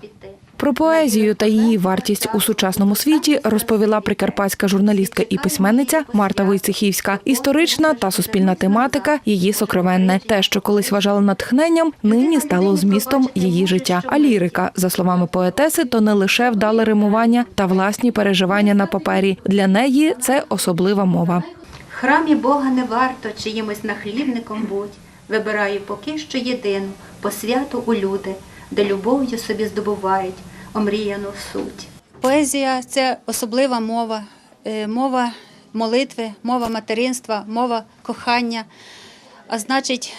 піти. Про поезію та її вартість у сучасному світі розповіла прикарпатська журналістка і письменниця Марта Войцехівська. Історична та суспільна тематика її сокровенне. Те, що колись вважали натхненням, нині стало змістом її життя. А лірика, за словами поетеси, то не лише вдале римування та власні переживання на папері. Для неї це особлива мова. Храмі Бога не варто чиїмось нахлібником будь. Вибираю поки що єдину, по святу у люди, де любов'ю собі здобувають омріяну суть. Поезія це особлива мова, е, мова молитви, мова материнства, мова кохання. А значить,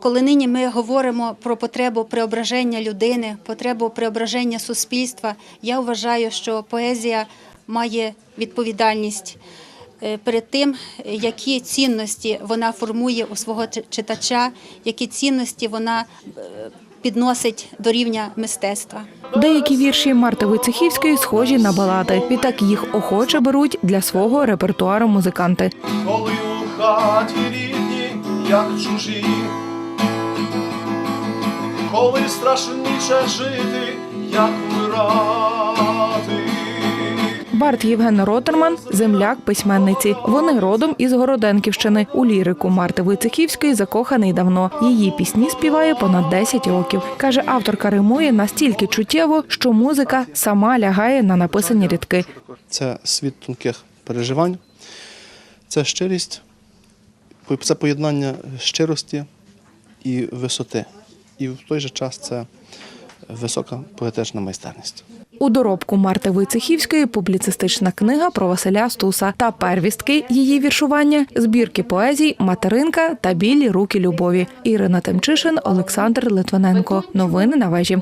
коли нині ми говоримо про потребу преображення людини, потребу преображення суспільства, я вважаю, що поезія має відповідальність перед тим, які цінності вона формує у свого читача, які цінності вона е, підносить до рівня мистецтва. Деякі вірші Марти Войцехівської схожі на балади. Відтак їх охоче беруть для свого репертуару музиканти. коли у хаті рідні, як чужі, коли страшніше жити, як вмирати. Барт Євген Ротерман земляк письменниці. Вони родом із Городенківщини. У лірику Марти Войцехівської закоханий давно. Її пісні співає понад 10 років. Каже, авторка римує настільки чуттєво, що музика сама лягає на написані рядки. Це світ тонких переживань, це щирість, це поєднання щирості і висоти. І в той же час це висока поетична майстерність. У доробку Марти Войцехівської публіцистична книга про Василя Стуса та первістки її віршування, збірки поезій, материнка та білі руки любові. Ірина Темчишин, Олександр Литвиненко. Новини на вежі.